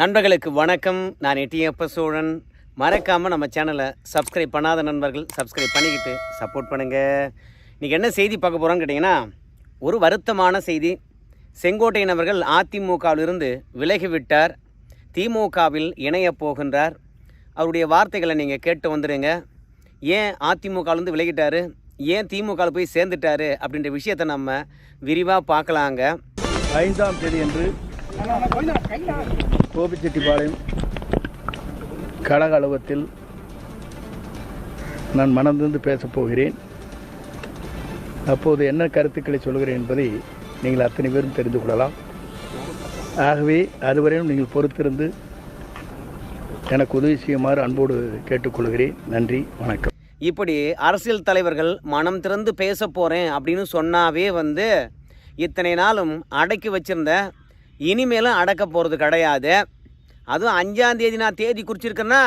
நண்பர்களுக்கு வணக்கம். நான் எட்டியப்ப சோழன். மறக்காமல் நம்ம சேனலை சப்ஸ்கிரைப் பண்ணாத நண்பர்கள் சப்ஸ்கிரைப் பண்ணிக்கிட்டு சப்போர்ட் பண்ணுங்கள் இன்றைக்கி என்ன செய்தி பார்க்க போகிறோன்னு கேட்டிங்கன்னா ஒரு வருத்தமான செய்தி. செங்கோட்டையன் அவர்கள் அதிமுகவிலிருந்து விலகிவிட்டார் திமுகவில் இணையப் போகின்றார். அவருடைய வார்த்தைகளை நீங்கள் கேட்டு வந்துடுங்க ஏன் அதிமுகவிலேருந்து விலகிட்டார்? ஏன் திமுகவில் போய் சேர்ந்துட்டாரு? அப்படின்ற விஷயத்தை நம்ம விரிவாக பார்க்கலாங்க. ஐந்தாம் தேதி என்று கோபிச்செட்டிப்பாளையம் கழக அலுவலகத்தில் நான் மனந்திருந்து பேசப்போகிறேன் அப்போது என்ன கருத்துக்களை சொல்கிறேன் என்பதை நீங்கள் அத்தனை பேரும் தெரிந்து கொள்ளலாம். ஆகவே அதுவரையும் நீங்கள் பொறுத்திருந்து எனக்கு உதவி செய்யுமாறு அன்போடு கேட்டுக்கொள்கிறேன். நன்றி வணக்கம். இப்படி அரசியல் தலைவர்கள் மனம் திறந்து பேச போகிறேன் அப்படின்னு சொன்னாவே வந்து இத்தனை நாளும் அடக்கி வச்சிருந்த இனிமேலும் அடக்க போகிறது கிடையாது. அதுவும் அஞ்சாந்தேதி நான் தேதி குறிச்சிருக்கேன்னா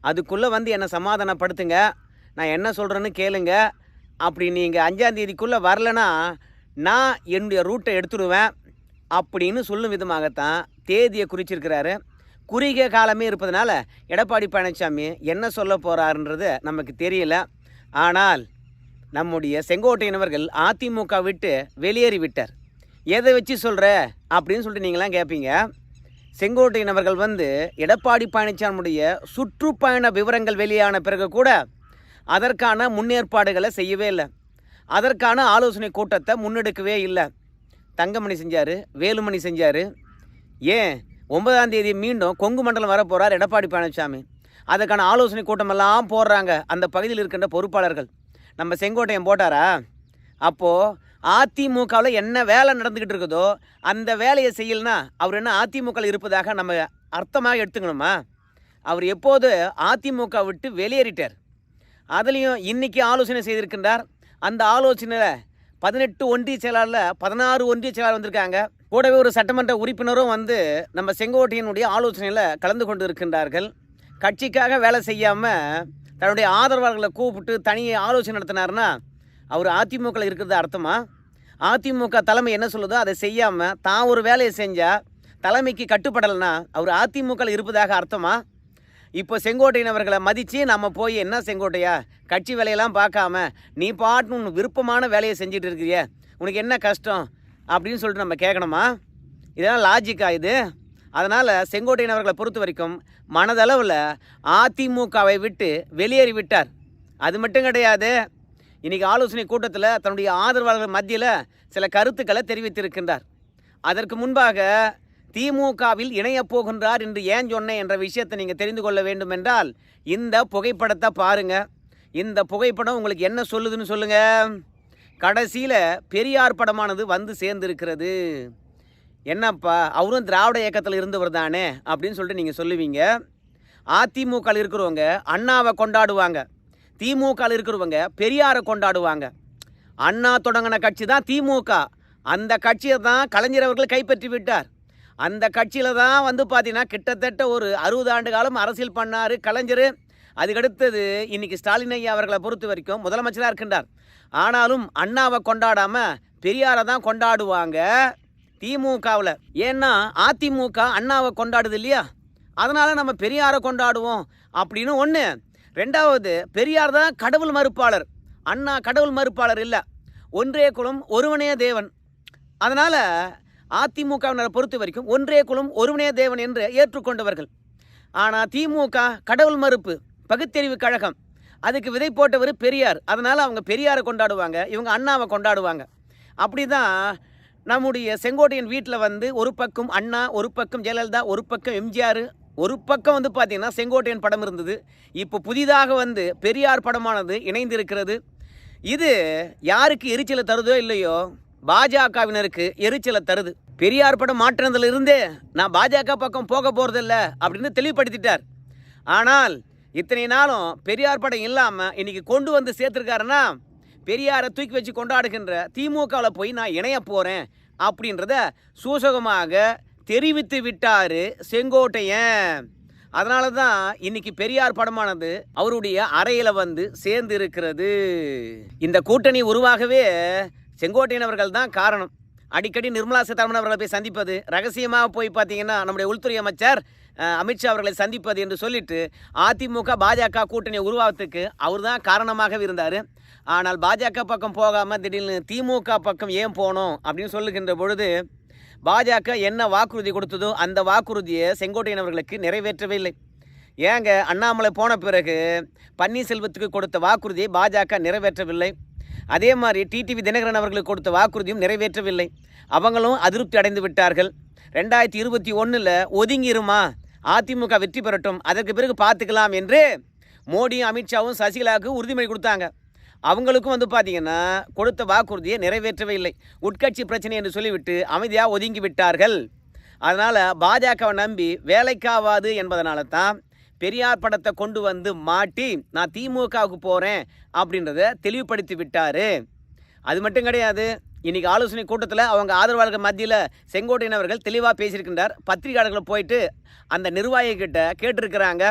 அதுக்குள்ளே வந்து என்னை சமாதானப்படுத்துங்க. நான் என்ன சொல்கிறேன்னு கேளுங்க. அப்படி நீங்கள் அஞ்சாந்தேதிக்குள்ளே வரலன்னா நான் என்னுடைய ரூட்டை எடுத்துடுவேன். அப்படின்னு சொல்லும் விதமாகத்தான் தேதியை குறிச்சிருக்கிறாரு. குறுகிய காலமே இருப்பதனால எடப்பாடி பழனிசாமி என்ன சொல்ல போகிறாருன்றது நமக்கு தெரியல. ஆனால் நம்முடைய செங்கோட்டையினவர்கள் அதிமுக விட்டு வெளியேறி விட்டார் எதை வச்சு சொல்கிற அப்படின்னு சொல்லிட்டு நீங்களாம் கேட்பீங்க செங்கோட்டையனவர்கள் வந்து எடப்பாடி பழனிசாமியுடைய சுற்றுப்பயண விவரங்கள் வெளியான பிறகு கூட அதற்கான முன்னேற்பாடுகளை செய்யவே இல்லை. அதற்கான ஆலோசனை கூட்டத்தை முன்னெடுக்கவே இல்லை. தங்கமணி செஞ்சார் வேலுமணி செஞ்சார். ஏன்? ஒன்பதாம் தேதி மீண்டும் கொங்கு மண்டலம் வர போகிறார் எடப்பாடி பழனிசாமி அதுக்கான ஆலோசனை கூட்டமெல்லாம் போடுறாங்க அந்த பகுதியில் இருக்கின்ற பொறுப்பாளர்கள். நம்ம செங்கோட்டையன் போட்டாரா? அப்போது அதிமுகவில் என்ன வேலை நடந்துக்கிட்டு இருக்குதோ அந்த வேலையை செய்யலனா அவர் என்ன அதிமுகவில் இருப்பதாக நம்ம அர்த்தமாக எடுத்துக்கணுமா? அவர் எப்போது அதிமுக விட்டு வெளியேறிட்டார். அதுலேயும் இன்றைக்கி ஆலோசனை செய்திருக்கின்றார். அந்த ஆலோசனையில் பதினெட்டு ஒன்றிய செயலாளரில் பதினாறு ஒன்றிய செயலாளர் வந்திருக்காங்க. கூடவே ஒரு சட்டமன்ற உறுப்பினரும் வந்து நம்ம செங்கோட்டையனுடைய ஆலோசனையில் கலந்து கொண்டு இருக்கின்றார்கள். கட்சிக்காக வேலை செய்யாமல் தன்னுடைய ஆதரவாளர்களை கூப்பிட்டு தனியே ஆலோசனை நடத்தினார்னா அவர் அதிமுகவில் இருக்கிறது அர்த்தமா? அதிமுக தலைமை என்ன சொல்லுதோ அதை செய்யாமல் தான் ஒரு வேலையை செஞ்சால் தலைமைக்கு கட்டுப்படலைன்னா அவர் அதிமுகவில் இருப்பதாக அர்த்தமா? இப்போ செங்கோட்டையினவர்களை மதித்து நம்ம போய் என்ன செங்கோட்டையா? கட்சி வேலையெல்லாம் பார்க்காம நீ பாட்டுன்னு விருப்பமான வேலையை செஞ்சுட்டு இருக்கிறிய. உனக்கு என்ன கஷ்டம்? அப்படின்னு சொல்லிட்டு நம்ம கேட்கணுமா? இதெல்லாம் லாஜிக்கா இது. அதனால் செங்கோட்டையினவர்களை பொறுத்த வரைக்கும் மனதளவில் அதிமுகவை விட்டு வெளியேறி விட்டார் அது மட்டும் கிடையாது. இன்றைக்கி ஆலோசனை கூட்டத்தில் தன்னுடைய ஆதரவாளர்கள் மத்தியில் சில கருத்துக்களை தெரிவித்திருக்கின்றார். அதற்கு முன்பாக திமுகவில் இணையப் போகின்றார் என்று ஏன் சொன்னேன் என்ற விஷயத்தை நீங்கள் தெரிந்து கொள்ள வேண்டும் என்றால் இந்த புகைப்படத்தை பாருங்க. இந்த புகைப்படம் உங்களுக்கு என்ன சொல்லுதுன்னு சொல்லுங்க. கடைசியில் பெரியார் படமானது வந்து சேர்ந்திருக்கிறது. என்னப்பா அவரும் திராவிட இயக்கத்தில் இருந்தவர் தானே அப்படின்னு சொல்லிட்டு நீங்கள் சொல்லுவீங்க. அதிமுகவில் இருக்கிறவங்க அண்ணாவை கொண்டாடுவாங்க. திமுகவில் இருக்கிறவங்க பெரியாரை கொண்டாடுவாங்க. அண்ணா தொடங்கின கட்சி தான் திமுக. அந்த கட்சியை தான் கலைஞர் அவர்கள் கைப்பற்றி விட்டார். அந்த கட்சியில் தான் வந்து பார்த்தீங்கன்னா கிட்டத்தட்ட ஒரு அறுபது ஆண்டு காலம் அரசியல் பண்ணார் கலைஞர். அதுக்கடுத்தது இன்னைக்கு ஸ்டாலின் ஐயா அவர்களை பொறுத்த வரைக்கும் முதலமைச்சராக இருக்கின்றார். ஆனாலும் அண்ணாவை கொண்டாடாமல் பெரியாரை தான் கொண்டாடுவாங்க திமுகவில். ஏன்னா அதிமுக அண்ணாவை கொண்டாடுது இல்லையா? அதனால் நம்ம பெரியாரை கொண்டாடுவோம் அப்படின்னு ஒன்று ரெண்டாவது பெரியார் தான் கடவுள் மறுப்பாளர். அண்ணா கடவுள் மறுப்பாளர் இல்லை. ஒன்றே குலம் ஒருவனே தேவன். அதனால் அதிமுகவினரை பொறுத்த வரைக்கும் ஒன்றே குலம் ஒருவனே தேவன் என்று ஏற்றுக்கொண்டவர்கள். ஆனால் திமுக கடவுள் மறுப்பு பகுத்தறிவு கழகம். அதுக்கு விதை போட்டவர் பெரியார். அதனால் அவங்க பெரியாரை கொண்டாடுவாங்க இவங்க அண்ணாவை கொண்டாடுவாங்க. அப்படி தான் நம்முடைய செங்கோட்டையன் வீட்டில் வந்து ஒரு பக்கம் அண்ணா ஒரு பக்கம் ஜெயலலிதா ஒரு பக்கம் எம்ஜிஆர் ஒரு பக்கம் வந்து பார்த்தீங்கன்னா செங்கோட்டையன் படம் இருந்தது. இப்போ புதிதாக வந்து பெரியார் படமானது இணைந்திருக்கிறது. இது யாருக்கு எரிச்சலை தருதோ இல்லையோ பாஜகவினருக்கு எரிச்சலை தருது. பெரியார் படம் மாற்றினதுல இருந்தே நான் பாஜக பக்கம் போக போகிறதில்ல அப்படின்னு தெளிவுபடுத்திட்டார். ஆனால் இத்தனை நாளும் பெரியார் படம் இல்லாமல் இன்னைக்கு கொண்டு வந்து சேர்த்துருக்காருன்னா பெரியாரை தூக்கி வச்சு கொண்டாடுகின்ற திமுகவில் போய் நான் இணைய போகிறேன் அப்படின்றத சூசகமாக தெரிவித்து விட்டார் செங்கோட்டையன். அதனால தான் இன்னைக்கு பெரியார் படமானது அவருடைய அறையில் வந்து சேர்ந்து இருக்கிறது இந்த கூட்டணி உருவாகவே செங்கோட்டையன் அவர்கள் தான் காரணம். அடிக்கடி நிர்மலா சீதாராமன் அவர்களை போய் சந்திப்பது ரகசியமாக போய் பார்த்தீங்கன்னா நம்முடைய உள்துறை அமைச்சர் அமித்ஷா அவர்களை சந்திப்பது என்று சொல்லிட்டு அதிமுக பாஜக கூட்டணி உருவாவத்துக்கு அவர் தான் காரணமாகவே இருந்தார். ஆனால் பாஜக பக்கம் போகாமல் திடீர்னு திமுக பக்கம் ஏன் போனோம் அப்படின்னு சொல்லுகின்ற பொழுது பாஜக என்ன வாக்குறுதி கொடுத்ததோ அந்த வாக்குறுதியை செங்கோட்டையன் அவர்களுக்கு நிறைவேற்றவே இல்லை ஏங்க அண்ணாமலை போன பிறகு பன்னீர்செல்வத்துக்கு கொடுத்த வாக்குறுதியை பாஜக நிறைவேற்றவில்லை. அதே மாதிரி டிடிவி தினகரன் அவர்களுக்கு கொடுத்த வாக்குறுதியும் நிறைவேற்றவில்லை. அவங்களும் அதிருப்தி அடைந்து விட்டார்கள். ரெண்டாயிரத்தி இருபத்தி ஒன்றில் ஒதுங்கிருமா? அதிமுக வெற்றி பெறட்டும். அதற்கு பிறகு பார்த்துக்கலாம் என்று மோடியும் அமித்ஷாவும் சசிகலாவுக்கு உறுதிமொழி கொடுத்தாங்க. அவங்களுக்கும் வந்து பார்த்தீங்கன்னா கொடுத்த வாக்குறுதியை நிறைவேற்றவே இல்லை. உட்கட்சி பிரச்சனை என்று சொல்லிவிட்டு அமைதியாக ஒதுங்கி விட்டார்கள். அதனால் பாஜகவை நம்பி வேலைக்காவாது என்பதனால தான் பெரியார் படத்தை கொண்டு வந்து மாட்டி நான் திமுகவுக்கு போகிறேன் அப்படின்றத தெளிவுபடுத்தி விட்டார். அது மட்டும் கிடையாது இன்றைக்கி ஆலோசனை கூட்டத்தில் அவங்க ஆதரவாளர்கள் மத்தியில் செங்கோட்டையினவர்கள் தெளிவாக பேசியிருக்கின்றார். பத்திரிகையாளர்களை போயிட்டு அந்த நிர்வாகிகிட்ட கேட்டிருக்கிறாங்க.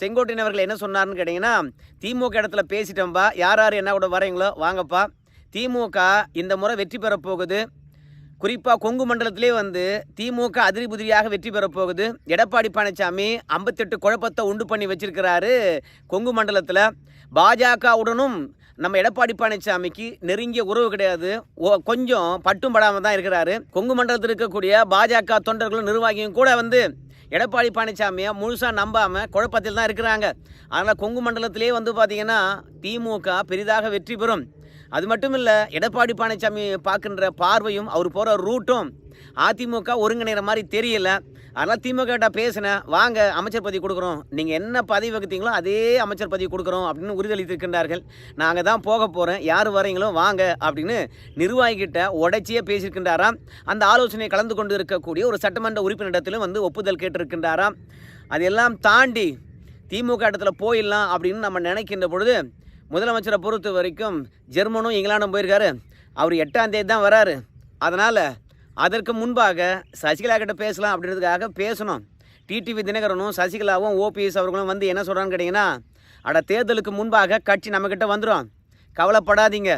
செங்கோட்டையன் அவர்கள் என்ன சொன்னார்னு கேட்டிங்கன்னா திமுக இடத்துல பேசிட்டோம்பா யார் யார் என்ன கூட வரீங்களோ வாங்கப்பா. திமுக இந்த முறை வெற்றி பெறப் போகுது. குறிப்பாக கொங்கு மண்டலத்திலே வந்து திமுக அதிரி புதிரியாக வெற்றி பெறப் போகுது. எடப்பாடி பழனிசாமி ஐம்பத்தெட்டு குழப்பத்தை உண்டு பண்ணி வச்சிருக்கிறாரு கொங்கு மண்டலத்தில். பாஜகவுடனும் நம்ம எடப்பாடி பழனிசாமிக்கு நெருங்கிய உறவு கிடையாது. ஓ கொஞ்சம் பட்டும் படாமல் தான் இருக்கிறாரு. கொங்கு மண்டலத்தில் இருக்கக்கூடிய பாஜக தொண்டர்களும் நிர்வாகியும் கூட வந்து எடப்பாடி பழனிசாமியை முழுசாக நம்பாமல் குழப்பத்தில் தான் இருக்கிறாங்க. அதனால் கொங்கு மண்டலத்திலே வந்து பார்த்திங்கன்னா திமுக பெரிதாக வெற்றி பெறும். அது மட்டும் இல்லை எடப்பாடி பழனிசாமி பார்க்கின்ற பார்வையும் அவர் போகிற ரூட்டும் அதிமுக ஒருங்கிணைகிற மாதிரி தெரியல. அதனால் திமுகிட்ட பேசினேன். வாங்க அமைச்சர் பதவி கொடுக்குறோம். நீங்கள் என்ன பதவி வகுத்தீங்களோ அதே அமைச்சர் பதவி கொடுக்குறோம் அப்படின்னு உறுதியளித்திருக்கின்றார்கள். நாங்கள் தான் போக போகிறேன் யார் வரீங்களோ வாங்க அப்படின்னு நிர்வாகிகிட்ட உடைச்சியே பேசியிருக்கின்றாராம். அந்த ஆலோசனையை கலந்து கொண்டு இருக்கக்கூடிய ஒரு சட்டமன்ற உறுப்பினரிடத்திலும் வந்து ஒப்புதல் கேட்டிருக்கின்றாராம். அதெல்லாம் தாண்டி திமுக இடத்துல போயிடலாம் அப்படின்னு நம்ம நினைக்கின்ற பொழுது முதலமைச்சரை பொறுத்த வரைக்கும் ஜெர்மனும் இங்கிலாண்டும் போயிருக்காரு. அவர் எட்டாம் தேதி தான் வராரு. அதனால் அதற்கு முன்பாக சசிகலா கிட்ட பேசலாம் அப்படின்றதுக்காக பேசணும். டிடிவி தினகரனும் சசிகலாவும் ஓபிஎஸ் அவர்களும் வந்து என்ன சொல்கிறான்னு கேட்டிங்கன்னா அட தேர்தலுக்கு முன்பாக கட்சி நம்மக்கிட்ட வந்துடும் கவலைப்படாதீங்க.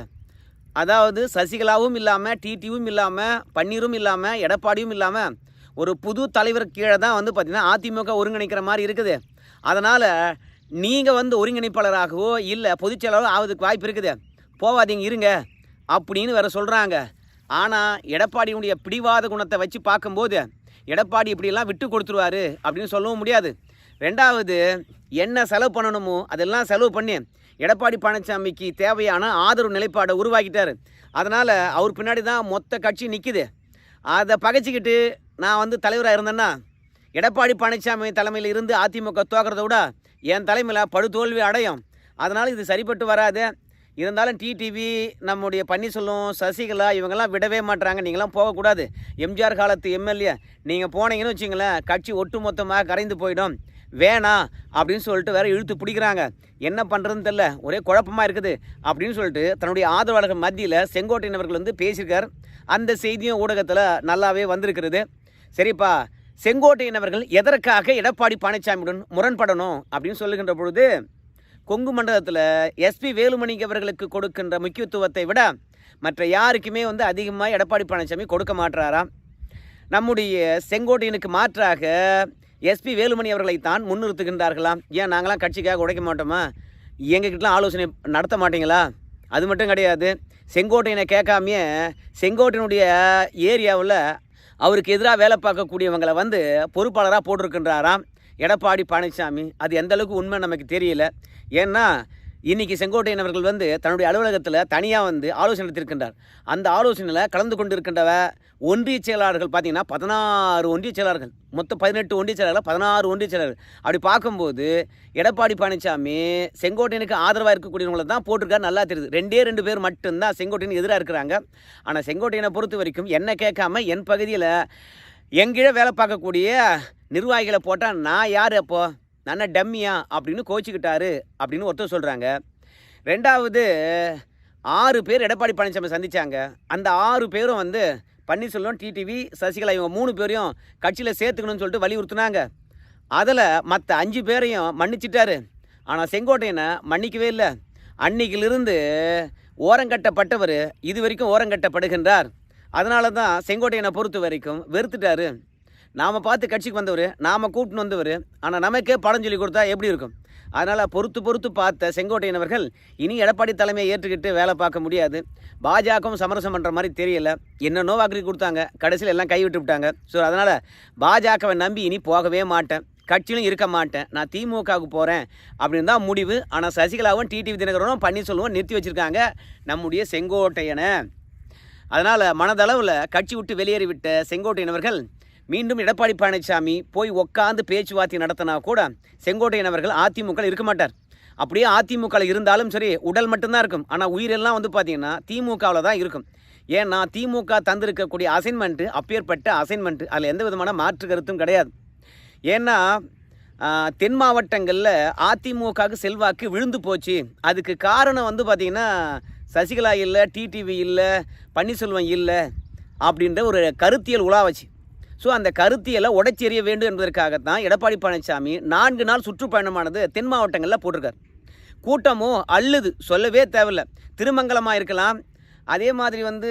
அதாவது சசிகலாவும் இல்லாமல் டிடிவும் இல்லாமல் பன்னீரும் இல்லாமல் எடப்பாடியும் இல்லாமல் ஒரு புது தலைவர் கீழே தான் வந்து பார்த்திங்கன்னா அதிமுக ஒருங்கிணைக்கிற மாதிரி இருக்குது. அதனால் நீங்கள் வந்து ஒருங்கிணைப்பாளராகவோ இல்லை பொதுச்செயலாளரோ ஆவதுக்கு வாய்ப்பு இருக்குது. போவாதீங்க இருங்க அப்படின்னு வேற சொல்கிறாங்க ஆனால் எடப்பாடியுடைய பிடிவாத குணத்தை வச்சு பார்க்கும்போது எடப்பாடி இப்படியெல்லாம் விட்டு கொடுத்துருவாரு அப்படின்னு சொல்லவும் முடியாது. ரெண்டாவது என்ன செலவு பண்ணணுமோ அதெல்லாம் செலவு பண்ணி எடப்பாடி பழனிசாமிக்கு தேவையான ஆதரவு நிலைப்பாடை உருவாக்கிட்டார். அதனால் அவர் பின்னாடி தான் மொத்த கட்சி நிற்குது அதை பகைச்சிக்கிட்டு நான் வந்து தலைவராக இருந்தேன்னா எடப்பாடி பழனிசாமி தலைமையில் இருந்து அதிமுக தோக்கிறத விட என் தலைமையில் படுதோல்வி அடையும். அதனால் இது சரிப்பட்டு வராது. இருந்தாலும் டிடிவி நம்முடைய பன்னீர்செல்வம் சசிகலா இவங்கெல்லாம் விடவே மாட்டாங்க நீங்களாம் போகக்கூடாது. எம்ஜிஆர் காலத்து எம்எல்ஏ. நீங்கள் போனீங்கன்னு வச்சிங்களேன் கட்சி ஒட்டுமொத்தமாக கரைந்து போயிடும். வேணாம் அப்படின்னு சொல்லிட்டு வேற இழுத்து பிடிக்கிறாங்க. என்ன பண்ணுறதுன்னு தெரில ஒரே குழப்பமாக இருக்குது அப்படின்னு சொல்லிட்டு தன்னுடைய ஆதரவாளர்கள் மத்தியில் செங்கோட்டையன் அவர்கள் வந்து பேசியிருக்கார். அந்த செய்தியும் ஊடகத்தில் நல்லாவே வந்திருக்கிறது. சரிப்பா செங்கோட்டையன் அவர்கள் எதற்காக எடப்பாடி பழனிசாமியுடன் முரண்படணும் அப்படின்னு சொல்லுகின்ற பொழுது கொங்கு மண்டலத்தில் எஸ்பி வேலுமணிக்கு அவர்களுக்கு கொடுக்கின்ற முக்கியத்துவத்தை விட மற்ற யாருக்குமே வந்து அதிகமாக எடப்பாடி பழனிசாமி கொடுக்க மாட்டுறாராம் நம்முடைய செங்கோட்டையனுக்கு மாற்றாக எஸ்பி வேலுமணி அவர்களை தான் முன்னிறுத்துகின்றார்களாம் ஏன் நாங்களாம் கட்சிக்காக உடைக்க மாட்டோமா? எங்ககிட்டலாம் ஆலோசனை நடத்த மாட்டீங்களா? அது மட்டும் கிடையாது. செங்கோட்டையனை கேட்காமையே செங்கோட்டையனுடைய ஏரியாவில் அவருக்கு எதிராக வேலை பார்க்கக்கூடியவங்களை வந்து பொறுப்பாளராக போட்டிருக்கின்றாராம். எடப்பாடி பழனிசாமி அது எந்த அளவுக்கு உண்மை நமக்கு தெரியல. ஏன்னா இன்றைக்கி செங்கோட்டையன் அவர்கள் வந்து தன்னுடைய அலுவலகத்தில் தனியாக வந்து ஆலோசனை நடத்தியிருக்கின்றார் அந்த ஆலோசனையில் கலந்து கொண்டிருக்கின்றவ ஒன்றிய செயலாளர்கள் பார்த்தீங்கன்னா பதினாறு ஒன்றிய செயலாளர்கள் மொத்தம் பதினெட்டு ஒன்றிய செயலாளர்கள் பதினாறு ஒன்றிய செயலாளர்கள். அப்படி பார்க்கும்போது எடப்பாடி பழனிசாமி செங்கோட்டையனுக்கு ஆதரவாக இருக்கக்கூடியவங்களை தான் போட்டிருக்காரு நல்லா தெரியுது. ரெண்டே ரெண்டு பேர் மட்டும்தான் செங்கோட்டையன் எதிராக இருக்கிறாங்க. ஆனால் செங்கோட்டையனை பொறுத்த வரைக்கும் என்ன கேட்காம என் பகுதியில் எங்கீழ வேலை பார்க்கக்கூடிய நிர்வாகிகளை போட்டால் நான் யார் அப்போ? நான் டம்மியா? அப்படின்னு கோச்சிக்கிட்டாரு அப்படின்னு ஒருத்தர் சொல்கிறாங்க ரெண்டாவது ஆறு பேர் எடப்பாடி பழனிசாமி சந்திச்சாங்க. அந்த ஆறு பேரும் வந்து பன்னீர்செல்வம் டிடிவி சசிகலா இவங்க மூணு பேரையும் கட்சியில் சேர்த்துக்கணும்னு சொல்லிட்டு வலியுறுத்துனாங்க. அதில் மற்ற அஞ்சு பேரையும் மன்னிச்சிட்டாரு. ஆனால் செங்கோட்டையனை மன்னிக்கவே இல்லை. அன்னைக்கிலிருந்து ஓரங்கட்டப்பட்டவர் இது வரைக்கும் ஓரங்கட்டப்படுகின்றார் அதனால தான் செங்கோட்டையனை பொறுத்த வரைக்கும் வெறுத்துட்டாரு. நாம் பார்த்து கட்சிக்கு வந்தவர் நாம் கூப்பிட்டு வந்தவர் ஆனால் நமக்கே படம் சொல்லி கொடுத்தா எப்படி இருக்கும்? அதனால் பொறுத்து பொறுத்து பார்த்த செங்கோட்டையினவர்கள் இனி எடப்பாடி தலைமையை ஏற்றுக்கிட்டு வேலை பார்க்க முடியாது. பாஜகவும் சமரசம் பண்ணுற மாதிரி தெரியல. என்னென்னோ வாக்குறுதி கொடுத்தாங்க. கடைசியில் எல்லாம் கைவிட்டு விட்டாங்க. ஸோ அதனால் பாஜகவை நம்பி இனி போகவே மாட்டேன். கட்சியிலும் இருக்க மாட்டேன். நான் திமுகவுக்கு போகிறேன் அப்படின்னு தான் முடிவு. ஆனால் சசிகலாவும் டிடிவி தினகரனும் பன்னீர்செல்வம் நிறுத்தி வச்சுருக்காங்க நம்முடைய செங்கோட்டையனை. அதனால் மனதளவில் கட்சி விட்டு வெளியேறிவிட்ட செங்கோட்டையினவர்கள் மீண்டும் எடப்பாடி பழனிசாமி போய் உட்காந்து பேச்சுவார்த்தை நடத்தினா கூட செங்கோட்டையன் அவர்கள் அதிமுக இருக்க மாட்டார். அப்படியே அதிமுக இருந்தாலும் சரி உடல் மட்டும்தான் இருக்கும். ஆனால் உயிரெல்லாம் வந்து பார்த்தீங்கன்னா திமுகவில் தான் இருக்கும். ஏன்னா திமுக தந்திருக்கக்கூடிய அசைன்மெண்ட்டு அப்பேற்பட்ட அசைன்மெண்ட்டு அதில் எந்த விதமான மாற்று கருத்தும் கிடையாது. ஏன்னா தென் மாவட்டங்களில் அதிமுகவுக்கு செல்வாக்கு விழுந்து போச்சு. அதுக்கு காரணம் வந்து பார்த்திங்கன்னா சசிகலா இல்லை டிடிவி இல்லை பன்னீர்செல்வம் இல்லை அப்படின்ற ஒரு கருத்தியல் உலாவச்சு ஸோ அந்த கருத்தியலை உடைச்செறிய வேண்டும் என்பதற்காகத்தான் எடப்பாடி பழனிசாமி நான்கு நாள் சுற்றுப்பயணமானது தென் மாவட்டங்களில் போட்டிருக்கார். கூட்டமும் அள்ளுது சொல்லவே தேவையில்ல. திருமங்கலமாக இருக்கலாம் அதே மாதிரி வந்து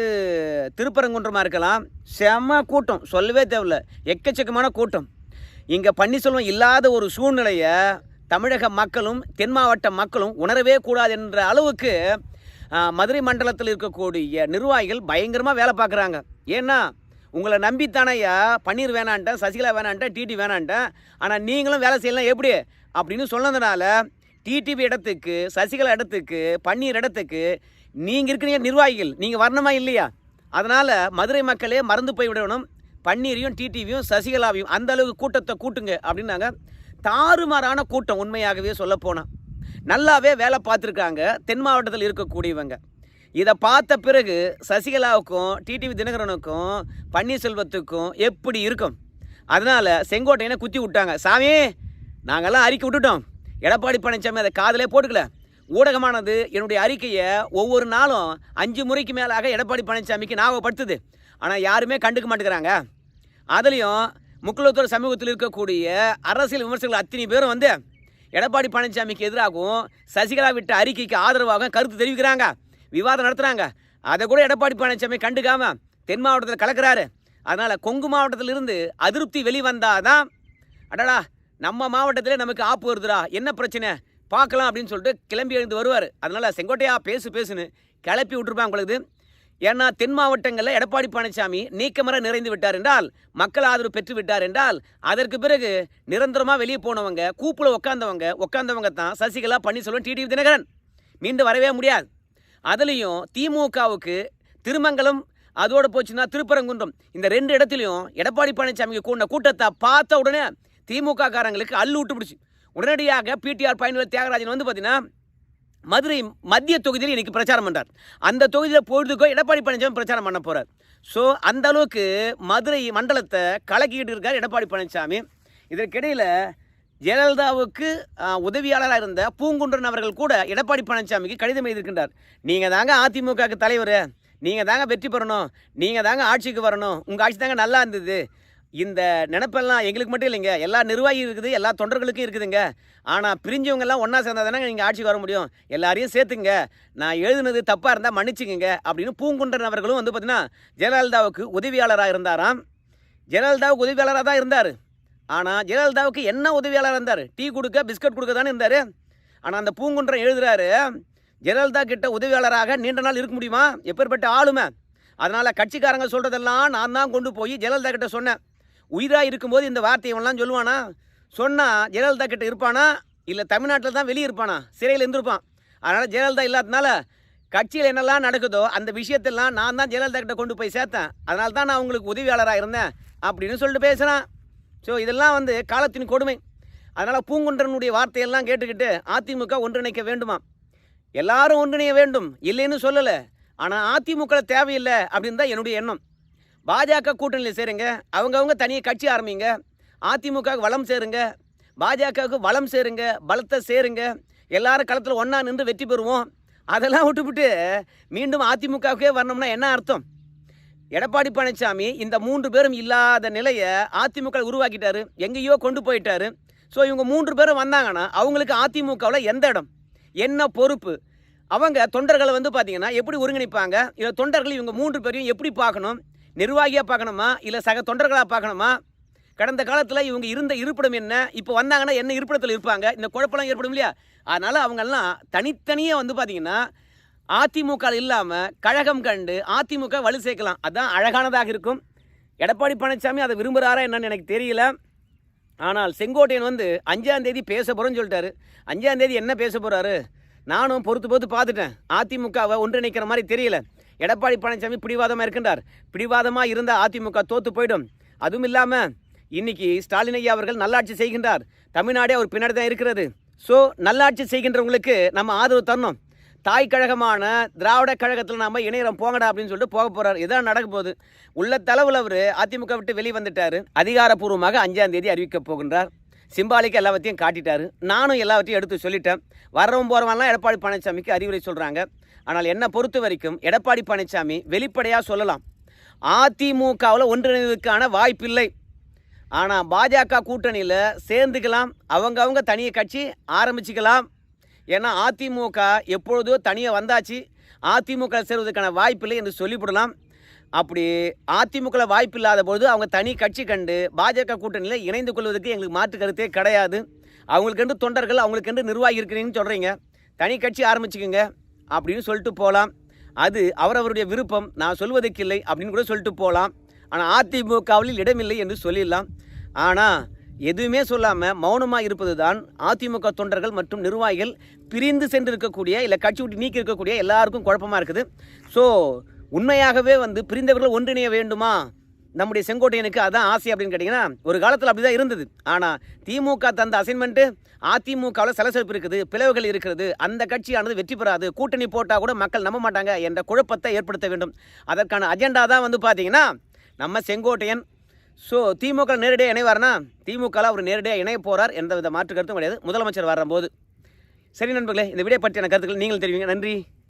திருப்பரங்குன்றமாக இருக்கலாம் செம கூட்டம் சொல்லவே தேவையில்ல. எக்கச்சக்கமான கூட்டம். இங்கே பன்னீர்செல்வம் இல்லாத ஒரு சூழ்நிலையை தமிழக மக்களும் தென் மாவட்ட மக்களும் உணரவே கூடாது என்ற அளவுக்கு மதுரை மண்டலத்தில் இருக்கக்கூடிய நிர்வாகிகள் பயங்கரமாக வேலை பார்க்குறாங்க. ஏன்னா உங்களை நம்பித்தானையா பன்னீர் வேணான்ட்டேன் சசிகலா வேணான்ட்டேன் டிடி வேணான்ட்டேன். ஆனால் நீங்களும் வேலை செய்யலாம் எப்படி? அப்படின்னு சொன்னதுனால டிடிவி இடத்துக்கு சசிகலா இடத்துக்கு பன்னீர் இடத்துக்கு நீங்கள் இருக்கிறீங்க நிர்வாகிகள். நீங்கள் வரணுமா இல்லையா? அதனால் மதுரை மக்களே மறந்து போய் விடணும். பன்னீரையும் டிடிவியும் சசிகலாவையும் அந்த அளவுக்கு கூட்டத்தை கூட்டுங்க அப்படின்னாங்க. தாறுமாறான கூட்டம் உண்மையாகவே சொல்லப்போனால் நல்லாவே வேலை பார்த்துருக்காங்க. தென் மாவட்டத்தில் இருக்கக்கூடியவங்க. இதை பார்த்த பிறகு சசிகலாவுக்கும் டிடிவி தினகரனுக்கும் பன்னீர்செல்வத்துக்கும் எப்படி இருக்கும்? அதனால் செங்கோட்டையனை குத்தி விட்டாங்க. சாமி நாங்கள்லாம் அறிக்கை விட்டுட்டோம். எடப்பாடி பழனிசாமி அதை காதலே போட்டுக்கல. ஊடகமானது என்னுடைய அறிக்கையை ஒவ்வொரு நாளும் அஞ்சு முறைக்கு மேலாக எடப்பாடி பழனிசாமிக்கு ஞாபகப்படுத்துது. ஆனால் யாருமே கண்டுக்க மாட்டேங்கிறாங்க. அதுலேயும் முக்குளத்தூர் சமூகத்தில் இருக்கக்கூடிய அரசியல் விமர்சகர்கள் அத்தனை பேரும் வந்து எடப்பாடி பழனிசாமிக்கு எதிராகவும் சசிகலா விட்ட அறிக்கைக்கு ஆதரவாகவும் கருத்து தெரிவிக்கிறாங்க. விவாதம் நடத்துகிறாங்க அதை கூட எடப்பாடி பழனிசாமி கண்டுக்காம தென் மாவட்டத்தில் கலக்கிறாரு. அதனால் கொங்கு மாவட்டத்திலிருந்து அதிருப்தி வெளிவந்தாதான் அடடா நம்ம மாவட்டத்திலே நமக்கு ஆப்பு வருதுடா என்ன பிரச்சனை? பார்க்கலாம் அப்படின்னு சொல்லிட்டு கிளம்பி எழுந்து வருவார். அதனால் செங்கோட்டையா பேசு பேசுன்னு கிளப்பி விட்டுருப்பாங்க உங்களுக்கு ஏன்னா தென் மாவட்டங்களில் எடப்பாடி பழனிசாமி நீக்கமர நிறைந்து விட்டார் என்றால் மக்கள் ஆதரவு பெற்று விட்டார் என்றால் அதற்கு பிறகு நிரந்தரமாக வெளியே போனவங்க கூப்பில் உட்காந்தவங்க உட்காந்தவங்க தான் சசிகலா பன்னீர்செல்வம் டிடிவி தினகரன் மீண்டும் வரவே முடியாது. அதுலேயும் திமுகவுக்கு திருமங்கலம் அதோடு போச்சுன்னா திருப்பரங்குன்றம். இந்த ரெண்டு இடத்துலையும் எடப்பாடி பழனிசாமிக்கு கூடின கூட்டத்தை பார்த்த உடனே திமுக காரங்களுக்கு அள்ளு விட்டு பிடிச்சி உடனடியாக பிடிஆர் பயனுள்ள தியாகராஜன் வந்து பார்த்தீங்கன்னா மதுரை மத்திய தொகுதியில் இன்றைக்கி பிரச்சாரம் பண்ணுறார் அந்த தொகுதியில் பொழுதுக்கோ எடப்பாடி பழனிசாமி பிரச்சாரம் பண்ண போகிறார் ஸோ அந்த அளவுக்கு மதுரை மண்டலத்தை கலக்கிக்கிட்டு இருக்கார் எடப்பாடி பழனிசாமி. இதற்கிடையில் ஜெயலலிதாவுக்கு உதவியாளராக இருந்த பூங்குன்றன் அவர்கள் கூட எடப்பாடி பழனிசாமிக்கு கடிதம் எழுதியிருக்கின்றார். நீங்கள் தாங்க அதிமுகவுக்கு தலைவர். நீங்கள் தாங்க வெற்றி பெறணும். நீங்கள் தாங்க ஆட்சிக்கு வரணும். உங்கள் ஆட்சி தாங்க நல்லா இருந்தது. இந்த நினப்பெல்லாம் எங்களுக்கு மட்டும் இல்லைங்க. எல்லா நிர்வாகி இருக்குது. எல்லா தொண்டர்களுக்கும் இருக்குதுங்க. ஆனால் பிரிஞ்சவங்கெல்லாம் ஒன்றா சேர்ந்தால் தானே நீங்கள் ஆட்சிக்கு வர முடியும். எல்லாரையும் சேர்த்துங்க நான் எழுதுனது தப்பாக இருந்தால் மன்னிச்சுக்குங்க அப்படின்னு பூங்குன்றன் அவர்களும் வந்து பார்த்தீங்கன்னா ஜெயலலிதாவுக்கு உதவியாளராக இருந்தாராம். ஜெயலலிதாவுக்கு உதவியாளராக தான் இருந்தார். ஆனால் ஜெயலலிதாவுக்கு என்ன உதவியாளராக இருந்தார்? டீ கொடுக்க பிஸ்கட் கொடுக்க தானே இருந்தார். ஆனால் அந்த பூங்குன்றம் எழுதுறாரு ஜெயலலிதா கிட்ட உதவியாளராக நீண்ட நாள் இருக்க முடியுமா? எப்பேற்பட்ட ஆளுமை. அதனால் கட்சிக்காரங்க சொல்கிறதெல்லாம் நான் தான் கொண்டு போய் ஜெயலலிதா கிட்ட சொன்னேன். உயிராக இருக்கும்போது இந்த வார்த்தையெல்லாம் சொல்லுவானா? சொன்னால் ஜெயலலிதா கிட்ட இருப்பானா? இல்லை தமிழ்நாட்டில் தான் வெளியே இருப்பானா? சிறையில் இருந்திருப்பான். அதனால் ஜெயலலிதா இல்லாதனால கட்சியில் என்னெல்லாம் நடக்குதோ அந்த விஷயத்தெல்லாம் நான் தான் ஜெயலலிதா கிட்ட கொண்டு போய் சேர்த்தேன். அதனால தான் நான் உங்களுக்கு உதவியாளராக இருந்தேன் அப்படின்னு சொல்லிட்டு பேசுகிறேன் ஸோ இதெல்லாம் வந்து காலத்தின் கொடுமை. அதனால் பூங்குன்றனுடைய வார்த்தையெல்லாம் கேட்டுக்கிட்டு அதிமுக ஒன்றிணைக்க வேண்டுமா எல்லாரும் ஒன்றிணைய வேண்டும். இல்லைன்னு சொல்லலை. ஆனால் அதிமுக தேவையில்லை அப்படின்னு தான் என்னுடைய எண்ணம். பாஜக கூட்டணியில் சேருங்க. அவங்கவுங்க தனியாக கட்சி ஆரம்பிங்க. அதிமுக வளம் சேருங்க. பாஜகவுக்கு வளம் சேருங்க. பலத்தை சேருங்க. எல்லாரும் களத்தில் ஒன்றா நின்று வெற்றி பெறுவோம். அதெல்லாம் விட்டுவிட்டு மீண்டும் அதிமுகவுக்கே வரணும்னா என்ன அர்த்தம்? எடப்பாடி பழனிசாமி இந்த மூன்று பேரும் இல்லாத நிலையை அதிமுக உருவாக்கிட்டாரு எங்கேயோ கொண்டு போயிட்டாரு. ஸோ இவங்க மூன்று பேரும் வந்தாங்கன்னா அவங்களுக்கு அதிமுகவில் எந்த இடம்? என்ன பொறுப்பு? அவங்க தொண்டர்களை வந்து பார்த்தீங்கன்னா எப்படி ஒருங்கிணைப்பாங்க? இல்லை தொண்டர்கள் இவங்க மூன்று பேரையும் எப்படி பார்க்கணும்? நிர்வாகியாக பார்க்கணுமா? இல்லை சக தொண்டர்களாக பார்க்கணுமா? கடந்த காலத்தில் இவங்க இருந்த இருப்பிடம் என்ன? இப்போ வந்தாங்கன்னா என்ன இருப்பிடத்தில் இருப்பாங்க? இந்த குழப்பம்லாம் ஏற்படும் இல்லையா? அதனால் அவங்கெல்லாம் தனித்தனியாக வந்து பார்த்தீங்கன்னா அதிமுக இல்லாமல் கழகம் கண்டு அதிமுக வலு சேர்க்கலாம். அதுதான் அழகானதாக இருக்கும். எடப்பாடி பழனிசாமி அதை விரும்புகிறாரா என்னன்னு எனக்கு தெரியல. ஆனால் செங்கோட்டையன் வந்து அஞ்சாம் தேதி பேச போகிறோன்னு சொல்லிட்டாரு. அஞ்சாம் தேதி என்ன பேச போகிறாரு நானும் பொறுத்து பொறுத்து பார்த்துட்டேன். அதிமுகவை ஒன்றிணைக்கிற மாதிரி தெரியல. எடப்பாடி பழனிசாமி பிடிவாதமாக இருக்கின்றார். பிடிவாதமாக இருந்தால் அதிமுக தோற்று போயிடும். அதுவும் இல்லாமல் இன்னைக்கு ஸ்டாலின் ஐயா அவர்கள் நல்லாட்சி செய்கின்றார். தமிழ்நாடே அவர் பின்னாடி தான் இருக்கிறது. ஸோ நல்லாட்சி செய்கின்றவங்களுக்கு நம்ம ஆதரவு தரணும். தாய் கழகமான திராவிட கழகத்தில் நாம் இணையரம் போங்கடா அப்படின்னு சொல்லிட்டு போக போகிறார் இதான் நடக்க போகுது. உள்ள தளவில் அவர் அதிமுக விட்டு வெளியே வந்துட்டார். அதிகாரப்பூர்வமாக அஞ்சாம் தேதி அறிவிக்கப் போகின்றார். சிம்பாலிக்கு எல்லாத்தையும் காட்டிட்டாரு. நானும் எல்லாவற்றையும் எடுத்து சொல்லிட்டேன். வரவும் போகிறவன்லாம் எடப்பாடி பழனிசாமிக்கு அறிவுரை சொல்கிறாங்க ஆனால் என்னை பொறுத்த வரைக்கும் எடப்பாடி பழனிசாமி வெளிப்படையாக சொல்லலாம். அதிமுகவில் ஒன்றிணைவதற்கான வாய்ப்பில்லை. ஆனால் பாஜக கூட்டணியில் சேர்ந்துக்கலாம். அவங்கவுங்க தனியை கட்சி ஆரம்பிச்சுக்கலாம். ஏன்னா அதிமுக எப்பொழுதோ தனியாக வந்தாச்சு. அதிமுக சேர்வதற்கான வாய்ப்பில்லை என்று சொல்லிவிடலாம். அப்படி அதிமுகவில் வாய்ப்பு இல்லாத பொழுது அவங்க தனி கட்சி கண்டு பாஜக கூட்டணியில் இணைந்து கொள்வதற்கு எங்களுக்கு மாற்று கருத்தே கிடையாது. அவங்களுக்கென்று தொண்டர்கள் அவங்களுக்கென்று நிர்வாகி இருக்கிறீங்கன்னு சொல்கிறீங்க தனி கட்சி ஆரம்பிச்சுக்கோங்க அப்படின்னு சொல்லிட்டு போகலாம். அது அவரவருடைய விருப்பம். நான் சொல்வதற்கு இல்லை அப்படின்னு கூட சொல்லிட்டு போகலாம். ஆனால் அதிமுகவில் இடமில்லை என்று சொல்லிடலாம். ஆனால் எதுவுமே சொல்லாமல் மௌனமாக இருப்பது தான் அதிமுக தொண்டர்கள் மற்றும் நிர்வாகிகள் பிரிந்து சென்றிருக்கக்கூடிய இல்லை கட்சி விட்டு நீக்கி இருக்கக்கூடிய எல்லாருக்கும் குழப்பமாக இருக்குது. ஸோ உண்மையாகவே வந்து பிரிந்தவர்கள் ஒன்றிணைய வேண்டுமா? நம்முடைய செங்கோட்டையனுக்கு அதான் ஆசை அப்படின்னு கேட்டிங்கன்னா ஒரு காலத்தில் அப்படி தான் இருந்தது. ஆனால் திமுக தந்த அசைன்மெண்ட்டு அதிமுகவில் சலசலப்பு இருக்குது பிளவுகள் இருக்கிறது அந்த கட்சியானது வெற்றி பெறாது கூட்டணி போட்டால் கூட மக்கள் நம்ப மாட்டாங்க என்ற குழப்பத்தை ஏற்படுத்த வேண்டும். அதற்கான அஜெண்டா தான் வந்து பார்த்தீங்கன்னா நம்ம செங்கோட்டையன் ஸோ திமுக நேரடியாக இணைவார்னா திமுகவில் அவர் நேரடியாக இணைய போகிறார் எந்த வித மாற்று கருத்தும் கிடையாது. முதலமைச்சர் வரும்போது சரி நண்பர்களே இந்த வீடியோ பற்றியான கருத்துக்கள் நீங்கள் தெரிவிங்க. நன்றி.